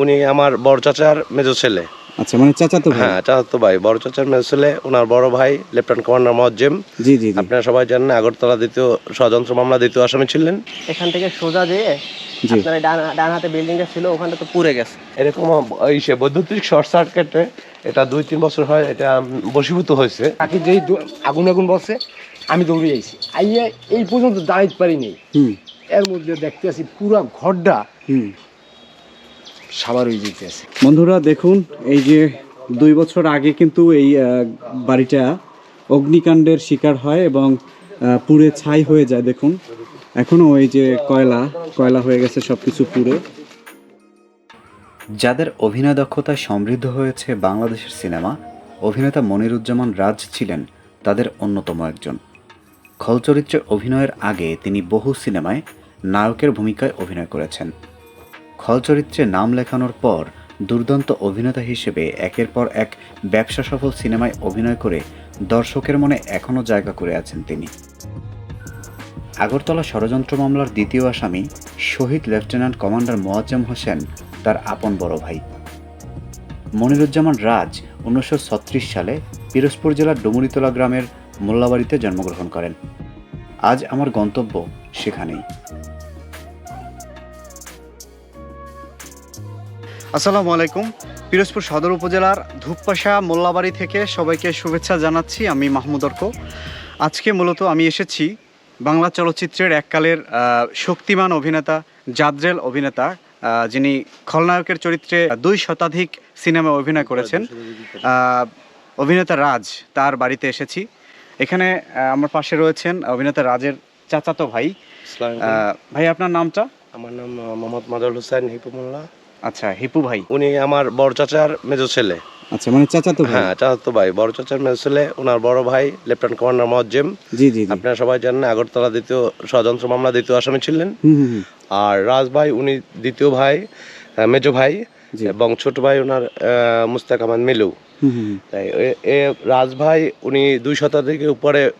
উনি আমার বড় চাচার মেজো ছেলে। আচ্ছা মানে চাচা তো ভাই? হ্যাঁ চাচাতো ভাই। বড় চাচার মেজো ছেলে ওনার বড় ভাই লেফটেন্যান্ট কমান্ডার মজ্জেম। জি জি আপনারা সবাই জানেন আগরতলা দ্বিতীয় ষড়যন্ত্র মামলা দ্বিতীয় আসামি ছিলেন। এখান থেকে সোজা যেয়ে। আপনার ডান ডান হাতে বিল্ডিংটা ছিল ওখানটা তো পুড়ে গেছে। এরকম এই সে বৈদ্যুতিক শর্ট সার্কিটে এটা দুই তিন বছর হয় এটা হয়েছে। তাকে যেই আগুন আগুন বলছে আমি দৌড়ে আইয়া এই পর্যন্ত দাঁড়াইতে পারিনি। এর মধ্যে দেখতে আছি পুরা ঘরটা হুম। সাবার হয়ে আছে বন্ধুরা দেখুন এই যে দুই বছর আগে কিন্তু এই বাড়িটা অগ্নিকাণ্ডের শিকার হয় এবং পুড়ে ছাই হয়ে যায় দেখুন। এখনও ওই যে কয়লা কয়লা হয়ে গেছে সব কিছু পুড়ে। যাদের অভিনয় দক্ষতায় সমৃদ্ধ হয়েছে বাংলাদেশের সিনেমা অভিনেতা মনিরুজ্জামান রাজ ছিলেন তাদের অন্যতম একজন। খল চরিত্রে অভিনয়ের আগে তিনি বহু সিনেমায় নায়কের ভূমিকায় অভিনয় করেছেন। খল চরিত্রে নাম লেখানোর পর দুর্দান্ত অভিনেতা হিসেবে একের পর এক ব্যবসা সফল সিনেমায় অভিনয় করে দর্শকের মনে এখনও জায়গা করে আছেন তিনি। আগরতলা ষড়যন্ত্র মামলার দ্বিতীয় আসামি শহীদ লেফটেন্যান্ট কমান্ডার মোয়াজ্জেম হোসেন, তার আপন বড় ভাই। মনিরুজ্জামান রাজ উনিশশো ছত্রিশ সালে পিরোজপুর জেলার ডুমুরিতলা গ্রামের মোল্লাবাড়িতে জন্মগ্রহণ করেন। আজ আমার গন্তব্য সেখানেই। আসসালামু আলাইকুম। পিরোজপুর সদর উপজেলার ধূপপাশা মোল্লাবাড়ি থেকে সবাইকে শুভেচ্ছা জানাচ্ছি। আমি মাহমুদ অর্ক। আজকে মূলত আমি এসেছি বাংলা চলচ্চিত্রের এককালের শক্তিমান অভিনেতা জাদ্রেল অভিনেতা যিনি খলনায়কের চরিত্রে দুই শতাধিক সিনেমায় অভিনয় করেছেন। অভিনেতা রাজ তার বাড়িতে এসেছি। এখানে আমার পাশে রয়েছেন অভিনেতা রাজের চাচাতো ভাই। ভাই আপনার নামটা? আমার নাম মোহাম্মদ মাদুল হোসেন হিপুমুল্লাহ আচ্ছা হিপু ভাই। উনি আমার বড় চাচার মেজো ছেলে। আচ্ছা মানে চাচাতো হ্যাঁ চাচাতো ভাই বড় চাচার মেজো ছেলে ওনার বড় ভাই লেফটেন্যান্ট কমান্ডার মজ্জেম। জি জি আপনারা সবাই জানেন আগরতলা দ্বিতীয় ষড়যন্ত্র মামলা দ্বিতীয় আসামি ছিলেন। আর রাজ ভাই উনি দ্বিতীয় ভাই মেজো ভাই এবং ছোট ভাই ওনার মুস্তাক আহমদ মিলু। তাই এ- রাজভাই উনি দুই শতাধিকের উপরে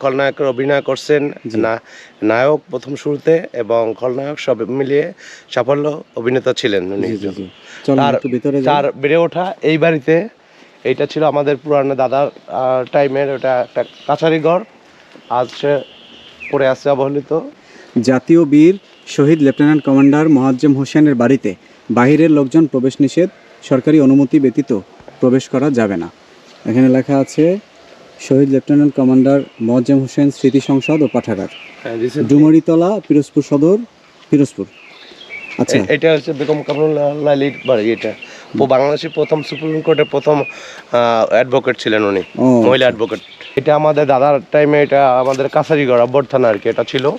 খলনায়কের অভিনয় করছেন। না নায়ক প্রথম শুরুতে এবং খলনায়ক সব মিলিয়ে সাফল্য অভিনেতা ছিলেন উনি। তার বেড়ে ওঠা এই বাড়িতে এইটা ছিল আমাদের পুরানো দাদার টাইমের ওটা একটা কাছারি ঘর। আজ সে পড়ে আছে অবহেলিত। জাতীয় বীর শহীদ লেফটেন্যান্ট কমান্ডার মোয়াজ্জেম হোসেনের বাড়িতে বাহিরের লোকজন প্রবেশ নিষেধ সরকারি অনুমতি ব্যতীত প্রবেশ করা যাবে না। এখানে লেখা আছে শহীদ লেফটেন্যান্ট কমান্ডার মোয়াজ্জেম হোসেন স্মৃতি সংসদ ও পাঠাগার। ডুমরিতলা পিরোজপুর সদর পিরোজপুর। আচ্ছা। এটা হচ্ছে বেগম কামরুল্লাহ বাড়ি এটা। ও বাংলাদেশের প্রথম সুপ্রিম কোর্টের প্রথম অ্যাডভোকেট ছিলেন উনি মহিলা অ্যাডভোকেট এটা আমাদের দাদার টাইমে এটা আমাদের কাছারিগড় অভ্যর্থনা আর কি এটা ছিল।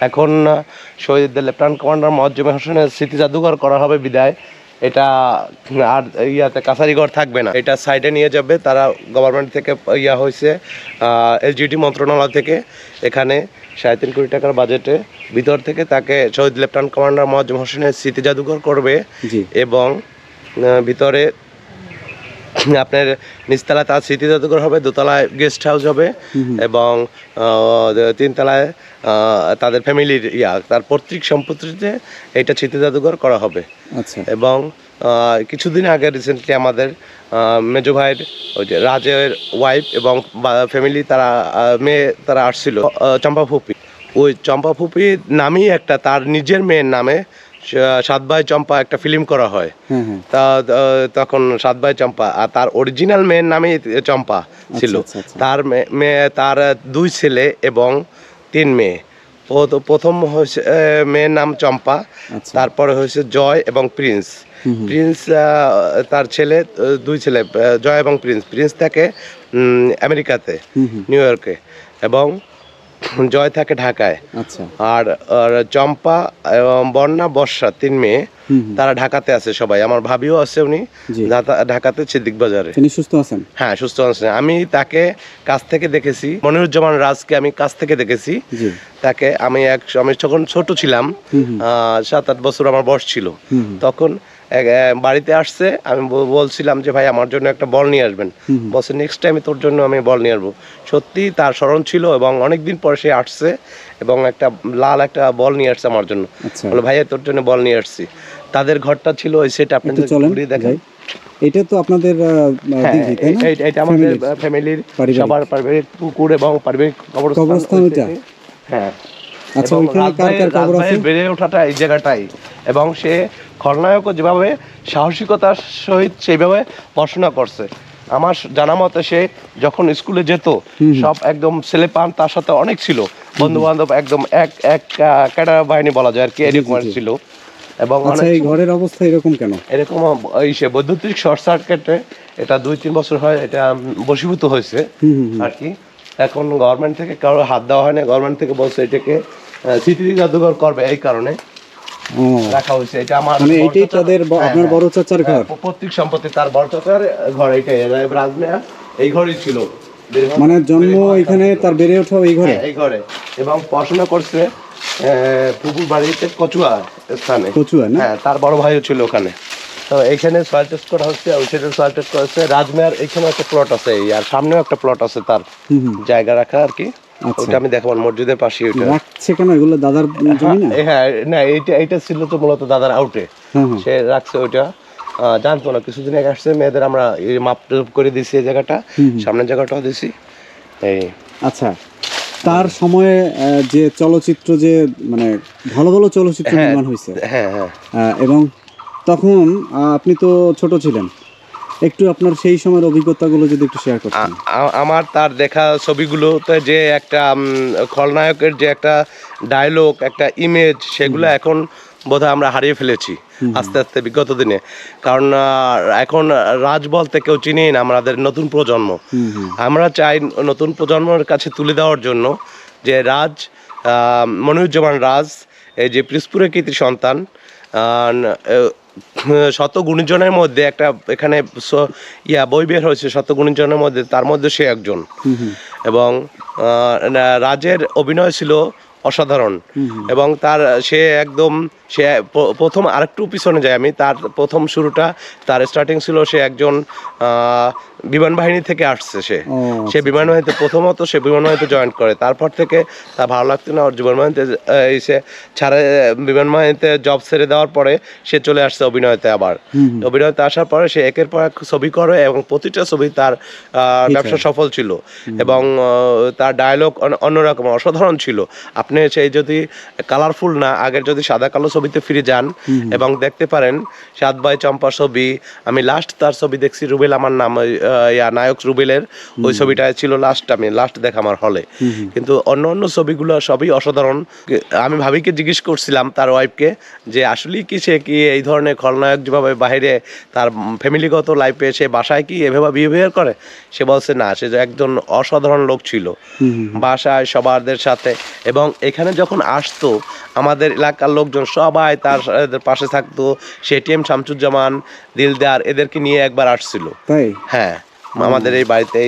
এখন আহ, শহীদ লেফটেন্যান্ট কমান্ডার মজ্জুম হোসেনের স্মৃতি জাদুঘর করা হবে বিদায়। এটা আর ইয়াতে কাছারিঘর থাকবে না। এটা সাইডে নিয়ে যাবে। তারা গভর্নমেন্ট থেকে ইয়া হয়েছে এলজিডি মন্ত্রণালয় থেকে। এখানে সাড়ে তিন কোটি টাকার বাজেটে ভিতর থেকে তাকে শহীদ লেফটেন্যান্ট কমান্ডার মজ্জুম হোসেনের স্মৃতি জাদুঘর করবে এবং ভিতরে আপনার নিচতলা তার স্মৃতি জাদুঘর হবে দোতলায় গেস্ট হাউস হবে এবং তিনতলায় তাদের ফ্যামিলির ইয়া তার পৈতৃক সম্পত্তিতে এটা স্মৃতি জাদুঘর করা হবে। আচ্ছা। এবং কিছুদিন আগে রিসেন্টলি আমাদের মেজো ভাইয়ের ওই যে রাজের ওয়াইফ এবং ফ্যামিলি তারা মেয়ে তারা আসছিল চম্পা ফুপি। ওই চম্পা ফুপি নামেই একটা তার নিজের মেয়ের নামে সাত ভাই চম্পা একটা ফিল্ম করা হয়। তা তখন সাত ভাই চম্পা আর তার অরিজিনাল মেয়ের নামই চম্পা ছিল। আচ্ছা, আচ্ছা। তার মেয়ে তার দুই ছেলে এবং তিন মেয়ে। প্রথম হয়েছে মেয়ের নাম চম্পা আচ্ছা। তারপরে হয়েছে জয় এবং প্রিন্স। প্রিন্স তার ছেলে দুই ছেলে জয় এবং প্রিন্স। প্রিন্স থাকে আমেরিকাতে নিউ ইয়র্কে। এবং জয় থাকে ঢাকায়। আচ্ছা। আর চম্পা এবং বন্যা বর্ষা তিন মেয়ে তারা ঢাকাতে আছে সবাই। আমার ভাবিও আছে উনি ঢাকাতে সিদ্দিক বাজারে। তিনি সুস্থ আছেন? হ্যাঁ সুস্থ আছে আমি তাকে কাছ থেকে দেখেছি মনিরুজ্জামান রাজকে আমি কাছ থেকে দেখেছি। তাকে আমি এক আমি যখন ছোট ছিলাম আহ, সাত আট বছর আমার বয়স ছিল। তখন বাড়িতে আসছে আমি বলছিলাম যে ভাই আমার জন্য একটা বল নিয়ে আসবেন। বলছে নেক্সট টাইমে তোর জন্য আমি বল নিয়ে আসব। সত্যি তার স্মরণ ছিল এবং অনেকদিন পরে সে আসছে এবং একটা লাল একটা বল নিয়ে আসছে আমার জন্য। আচ্ছা। বলে ভাইয়া তোর জন্য বল নিয়ে আসছি। তাদের ঘরটা ছিল ওই সেট আপনাদের ঘুরিয়ে দেখেন। এটা তো আপনাদের হ্যাঁ এটা আমাদের ফ্যামিলির সবার পারিবারিক পুকুর এবং পারিবারিক কবরস্থান। হ্যাঁ। আচ্ছা ওইখানে কার কার কবর আছে? বেড়ে ওঠাটা এই জায়গাটাই। এবং সে খলনায়কও যেভাবে সাহসিকতার সহিত সেইভাবে পড়াশোনা করছে। আমার জানা মতে সে যখন স্কুলে যেত সব একদম ছেলে পান তার সাথে অনেক ছিল। বন্ধু বান্ধব একদম এক এক ক্যাডার বাহিনী বলা যায় আর কি এরকম। ছিল। এবং আচ্ছা এই ঘরের অবস্থা এরকম কেন? এরকম এই সে বৈদ্যুতিক শর্ট সার্কিটে এটা দুই তিন বছর হয় এটা বশীভূত হয়েছে। আর কি এখন গভর্নমেন্ট থেকে কারও হাত দেওয়া হয় না গভর্নমেন্ট থেকে বলছে এটাকে স্মৃতি জাদুঘর করবে এই কারণে। রাখা হয়েছে। এটা আমার মানে চাচার- তাদের হ্যাঁ, আপনার হ্যাঁ। বড় চাচার ঘর। হ্যাঁ, পৈতৃক সম্পত্তি তার বড় চাচার ঘর এইটাই রাজমিয়া এই ঘরই ছিল। মানে জন্ম এখানে তার বেড়ে ওঠাও এই ঘরে? এই ঘরে। এবং পড়াশোনা করছে পুকুর বাড়িতে কচুয়া স্থানে। কচুয়া না? হ্যাঁ তার বড় ভাইও ছিল ওখানে। তো এখানে সয়েল টেস্ট করা হচ্ছে ওই সাইডে সয়েল টেস্ট করা হচ্ছে। রাজমেয়ার এখানে একটা প্লট আছে আর সামনেও একটা প্লট আছে তার। জায়গা রাখা আর কি। ওটা আমি দেখাবো মসজিদের পাশে ওইটা। রাখছে কেন? এগুলো দাদার জমি না? হ্যাঁ, হ্যাঁ না এইটা এইটা ছিল তো মূলত দাদার আউটে। হ্যাঁ হ্যাঁ। সে রাখছে আহ, জানতো না কিছুদিন আগে আসছে মেয়েদের আমরা এই মাপ করে দিছি এই জায়গাটা সামনের জায়গাটাও দিছি এই। আচ্ছা তার সময়ে যে চলচ্চিত্র যে মানে ভালো ভালো চলচ্চিত্র। নির্মাণ হয়েছে। হ্যাঁ হ্যাঁ। এবং তখন আপনি তো ছোট ছিলেন। একটু আপনার সেই সময়ের অভিজ্ঞতাগুলো যদি একটু শেয়ার করতেন। আমার তার দেখা ছবিগুলোতে যে একটা খলনায়কের যে একটা ডায়লগ একটা ইমেজ সেগুলো এখন বোধহয় আমরা হারিয়ে ফেলেছি আস্তে আস্তে বিগত দিনে। কারণ এখন রাজ বলতে কেউ চিনেই না আমাদের নতুন প্রজন্ম। আমরা চাই নতুন প্রজন্মের কাছে তুলে দেওয়ার জন্য যে রাজ মনিরুজ্জামান রাজ এই যে পিসপুরের কৃতি সন্তান শত গুণীজনের মধ্যে একটা এখানে ইয়া বই বের হয়েছে শত গুণীজনের মধ্যে তার মধ্যে সে একজন। এবং আহ, রাজের অভিনয় ছিল অসাধারণ। এবং তার সে একদম সে প্রথম আরেকটু পিছনে যাই আমি। তার প্রথম শুরুটা তার স্টার্টিং ছিল সে একজন বিমান বাহিনী থেকে আসছে সে। সে বিমান বাহিনীতে প্রথমত সে বিমান বাহিনীতে জয়েন করে। তারপর থেকে তার ভালো লাগতো না ওর বিমান বাহিনীতে এসে ছাড়ে বিমান বাহিনীতে জব ছেড়ে দেওয়ার পরে সে চলে আসছে অভিনয়তে আবার। অভিনয়তে আসার পরে সে একের পর এক ছবি করে এবং প্রতিটা ছবি তার ব্যবসা সফল ছিল। এবং তার ডায়লগ অন্যরকম অসাধারণ ছিল। আপনি সেই যদি কালারফুল না আগের যদি সাদা কালো ছবিতে ফিরে যান এবং দেখতে পারেন সাত ভাই চম্পা ছবি। আমি লাস্ট তার ছবি দেখছি রুবেল আমার নাম ইয়া নায়ক রুবেলের। ওই ছবিটা ছিল লাস্ট আমি লাস্ট দেখা আমার হলে কিন্তু অন্য অন্য ছবিগুলো সবই অসাধারণ। আমি ভাবিকে জিজ্ঞেস করছিলাম তার ওয়াইফকে যে আসলেই কি সে কি এই ধরনের খলনায়ক যেভাবে বাইরে তার ফ্যামিলিগত লাইফে সে বাসায় কি এভাবে বিহেভিয়ার করে? সে বলছে না সে যে একজন অসাধারণ লোক ছিল বাসায় সবারদের সাথে এবং এখানে যখন আসতো আমাদের এলাকার লোকজন সবাই তার পাশে থাকতো। সে টি এম শামসুজ্জামান দিলদার এদেরকে নিয়ে একবার আসছিল। হ্যাঁ আমাদের এই বাড়িতে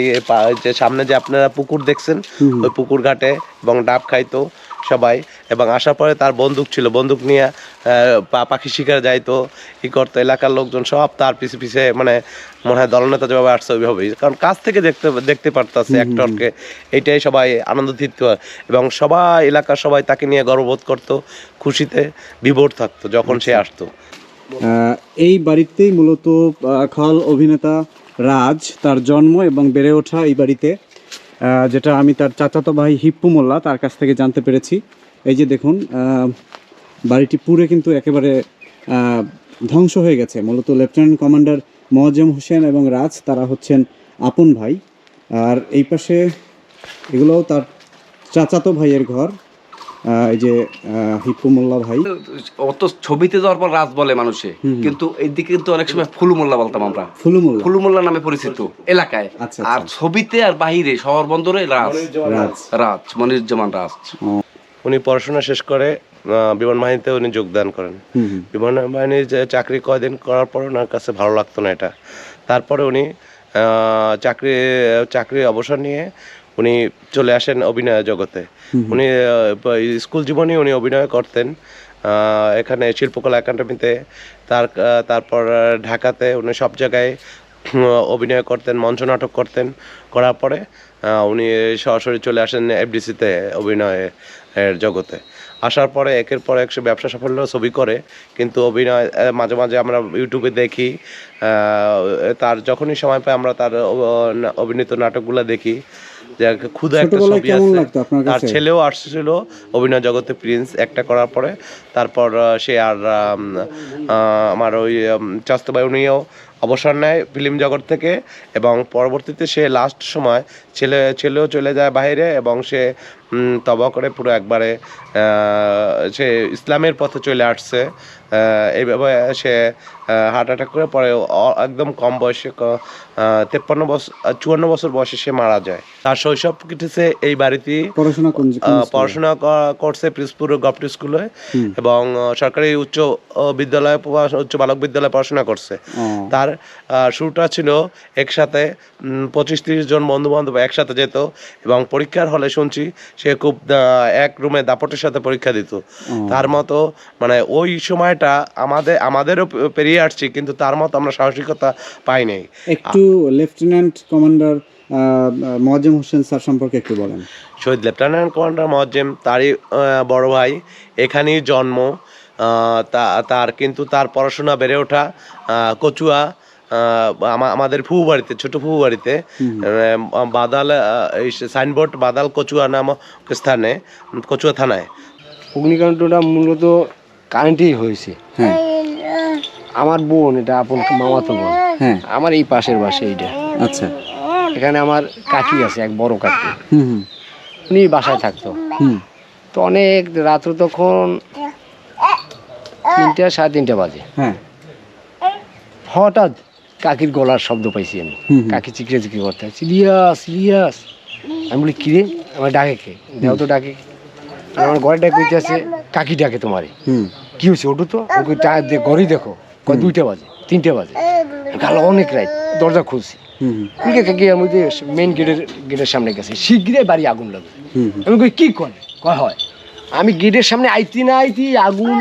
যে সামনে যে আপনারা পুকুর দেখছেন ওই পুকুর ঘাটে এবং ডাব খাইতো। সবাই এবং আসার পরে তার বন্দুক ছিল। বন্দুক নিয়ে পা- পাখি শিকার যাইতো ই করতো এলাকার লোকজন সব তার পিছে পিছে মানে মনে হয় দলনেতা যেভাবে আসছে ওইভাবেই। কারণ কাছ থেকে দেখতে দেখতে পারতাছে অ্যাক্টরকে এইটাই সবাই আনন্দিত হয়। এবং সবাই এলাকার সবাই তাকে নিয়ে গর্ববোধ করতো খুশিতে বিভোর থাকতো যখন সে আসতো। এই বাড়িতেই মূলত খল অভিনেতা রাজ তার জন্ম এবং বেড়ে ওঠা এই বাড়িতে। যেটা আমি তার চাচাতো ভাই হিপ্পু মোল্লা তার কাছ থেকে জানতে পেরেছি। এই যে দেখুন বাড়িটি পুরে কিন্তু একেবারে ধ্বংস হয়ে গেছে। মূলত লেফটেন্যান্ট কমান্ডার মোয়াজ্জেম হোসেন এবং রাজ, তারা হচ্ছেন আপন ভাই। আর এই পাশে এগুলোও তার চাচাতো ভাইয়ের ঘর। এই যে ভাই। অত ছবিতে যাওয়ার পর রাজ বলে মানুষে। কিন্তু এইদিকে কিন্তু অনেক সময় ফুলুমোল্লা বলতাম আমরা। ফুলু মোল্লা নামে পরিচিত এলাকায়। আচ্ছা, আর ছবিতে আর বাহিরে শহর বন্দরে রাজ। রাজ। রাজ মনিরুজ্জামান রাজ। উনি পড়াশোনা শেষ করে আহ, বিমান বাহিনীতে উনি যোগদান করেন। বিমান বাহিনীর যে চাকরি কয়দিন করার পর ওনার কাছে ভালো লাগতো না এটা। তারপরে উনি আহ, চাকরি চাকরি অবসর নিয়ে উনি চলে আসেন অভিনয় জগতে। উনি স্কুল জীবনে উনি অভিনয় করতেন। এখানে শিল্পকলা একাডেমিতে তার তারপর ঢাকাতে উনি সব জায়গায় অভিনয় করতেন মঞ্চ নাটক করতেন। করার পরে উনি সরাসরি চলে আসেন এফডিসিতে অভিনয় এর জগতে। আসার পরে একের পর এক সে ব্যবসা সাফল্য ছবি করে কিন্তু অভিনয় মাঝে মাঝে আমরা ইউটিউবে দেখি তার যখনই সময় পাই আমরা তার অভিনীত নাটকগুলো দেখি। যে ক্ষুদা একটা ছবি আছে। তার ছেলেও আসছিল অভিনয় জগতে প্রিন্স একটা করার পরে। তারপর সে আর আমার ওই চাস্ত ভাই উনিও অবসর নেয় ফিল্ম জগৎ থেকে এবং পরবর্তীতে সে লাস্ট সময় ছেলে ছেলেও চলে যায় বাইরে এবং সে তবা করে পুরো একবারে সে ইসলামের পথে চলে আসছে। এইভাবে সে হার্ট অ্যাটাক করে পরে একদম কম বয়সে তেপ্পান্ন বছর চুয়ান্ন বছর বয়সে সে মারা যায়। তার শৈশব কেটেছে এই বাড়িতেই পড়াশোনা করছে পিসপুর গভর্নমেন্ট স্কুলে এবং সরকারি উচ্চ বিদ্যালয়ে উচ্চ বালক বিদ্যালয়ে পড়াশোনা করছে। তার শুরুটা ছিল একসাথে পঁচিশ তিরিশ জন বন্ধু বান্ধব একসাথে যেত এবং পরীক্ষার হলে শুনছি সে খুব এক রুমে দাপটের সাথে পরীক্ষা দিত। তার মতো মানে ওই সময়টা আমাদের আমাদেরও পেরিয়ে আসছি কিন্তু তার মতো আমরা সাহসিকতা পাই নাই। একটু lieutenant commander Mozam Hossain sir সম্পর্কে একটু বলেন। শহীদ লেফটেন্যান্ট কমান্ডার মজ্জেম তারই বড় ভাই এখানেই জন্ম তার কিন্তু তার পড়াশোনা বেড়ে ওঠা কচুয়া আমাদের ফুবু বাড়িতে ছোট ফুবু বাড়িতে বাদাল এই সাইনবোর্ড বাদাল কচুয়া নামক স্থানে কচুয়া থানায়। অগ্নিকাণ্ডটা মূলত কারেন্টেই হয়েছে। হ্যাঁ। আমার বোন এটা আপন মামাতো বোন। হ্যাঁ। আমার এই পাশের বাসে এইটা। আচ্ছা। এখানে আমার কাকি আছে এক বড় কাকি। উনি বাসায় থাকতো। হুম। তো অনেক রাত্র তখন তিনটা সাড়ে তিনটা বাজে। হ্যাঁ। হঠাৎ কাকির গলার শব্দ পাইছি আমি। কাকি চিকরে চিকরে করতে সিরিয়াস সিরিয়াস আমি বলি কিরে? আমার ডাকে কে? দেহ তো ডাকে আমার ঘরে ডাকে আছে কাকি ডাকে তোমারে। হুম। কি হয়েছে ওটু তো? ওকে ঘরেই দেখো। কয় দুইটা বাজে তিনটে বাজে। গালো অনেক রাত দরজা খুলছি। খুলকে কাকি আমি মেন গেটের গেটের সামনে গেছে। শীঘ্রই বাড়ি আগুন লাগবে। আমি কই কি করে? কয় হয়। আমি গেটের সামনে আইতি না আইতি আগুন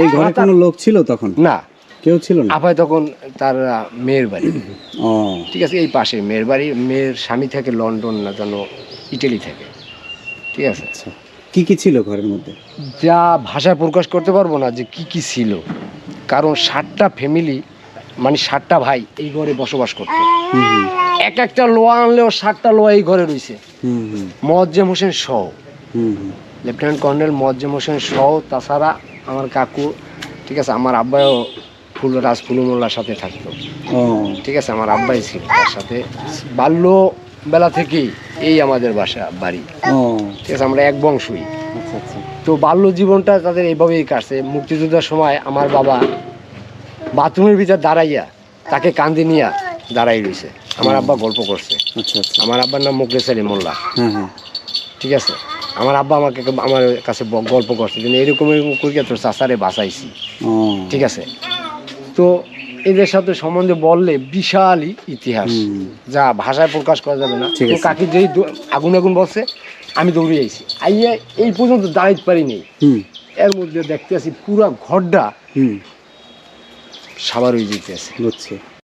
এই ঘরে কোনো লোক ছিল তখন? না। কেউ ছিল না? আপায় তখন তার মেয়ের বাড়ি। ও। ঠিক আছে এই পাশে মেয়ের বাড়ি। মেয়ের স্বামী থাকে লন্ডন না যেন ইটালি থাকে। ঠিক আছে? আচ্ছা। কি কি ছিল ঘরের মধ্যে? যা ভাষায় প্রকাশ করতে পারব না যে কি কি ছিল। কারণ ষাটটা ফ্যামিলি মানে ষাটটা ভাই এই ঘরে বসবাস করতো। এক একটা লোয়া আনলেও ষাটটা লোয়া এই ঘরে রয়েছে মজ্জেম হোসেন সহ। লেফটেন্যান্ট কর্নেল মজ্জেম হোসেন সহ তাছাড়া আমার কাকু ঠিক আছে আমার আব্বাইও ফুল রাজ ফুলুমোল্লার সাথে থাকতো। ঠিক আছে আমার আব্বাই ছিল তার সাথে বাল্য বেলা থেকেই এই আমাদের বাসা বাড়ি। ঠিক আছে আমরা এক বংশই। আচ্ছা আচ্ছা। তো বাল্য জীবনটা তাদের এইভাবেই কাটছে। মুক্তিযুদ্ধের সময় আমার বাবা বাথরুমের ভিতর দাঁড়াইয়া তাকে কান্দি নিয়া দাঁড়াই রয়েছে আমার আব্বা গল্প করছে। আচ্ছা আমার আব্বার নাম মুকেশ আলী মোল্লা। হ্যাঁ হ্যাঁ। ঠিক আছে আমার আব্বা আমাকে আমার কাছে গল্প করছে। এরকম এরকম করিয়া তোর চাষারে বাঁচাইছি। ঠিক আছে তো এদের সাথে সম্বন্ধে বললে বিশাল ইতিহাস। যা ভাষায় প্রকাশ করা যাবে না। কাকি যেই আগুন আগুন বলছে আমি দৌড়ে আইছি। আইয়া এই পর্যন্ত দাঁড়াইতে পারিনি এর মধ্যে দেখতে আছি পুরা ঘরটা সাবার হয়ে যেতে আছে। বুঝছি।